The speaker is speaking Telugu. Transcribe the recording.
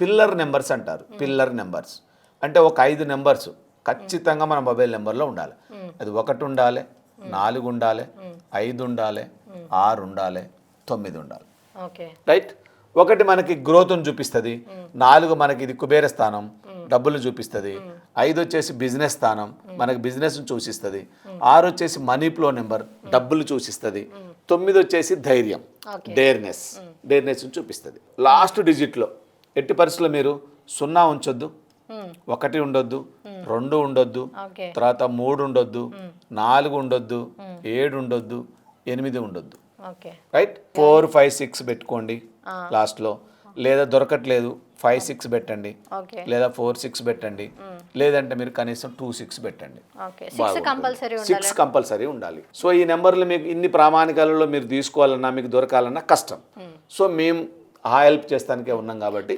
పిల్లర్ నెంబర్స్ అంటారు. Pillar numbers. అంటే ఒక ఐదు నెంబర్స్ ఖచ్చితంగా మన మొబైల్ నెంబర్లో ఉండాలి. అది ఒకటి ఉండాలి నాలుగు ఉండాలి ఐదు ఉండాలి ఆరు ఉండాలి తొమ్మిది ఉండాలి. రైట్? ఒకటి మనకి గ్రోత్ని చూపిస్తుంది నాలుగు మనకి ఇది కుబేర స్థానం డబ్బులు చూపిస్తుంది ఐదు వచ్చేసి బిజినెస్ స్థానం మనకి బిజినెస్ని సూచిస్తుంది ఆరు వచ్చేసి మనీ ఫ్లో నెంబర్ డబ్బులు సూచిస్తుంది తొమ్మిది వచ్చేసి ధైర్యం డేర్నెస్. డేర్నెస్ చూపిస్తుంది. లాస్ట్ డిజిట్లో ఎట్టి పరిస్థితుల్లో మీరు సున్నా ఉంచొద్దు. ఒకటి ఉండొద్దు రెండు ఉండొద్దు తర్వాత మూడు ఉండొద్దు నాలుగు ఉండొద్దు ఏడు ఉండొద్దు ఎనిమిది ఉండొద్దు. రైట్? ఫోర్ ఫైవ్ సిక్స్ పెట్టుకోండి లాస్ట్లో. లేదా దొరకట్లేదు ఫైవ్ సిక్స్ పెట్టండి. లేదా ఫోర్ సిక్స్ పెట్టండి. లేదంటే మీరు కనీసం టూ సిక్స్ పెట్టండి. సిక్స్ కంపల్సరీ ఉండాలి. సో ఈ నెంబర్లు మీకు ఇన్ని ప్రామాణికాలలో మీరు తీసుకోవాలన్నా మీకు దొరకాలన్నా కష్టం. సో మేము ఆ హెల్ప్ చేస్తానికే ఉన్నాం కాబట్టి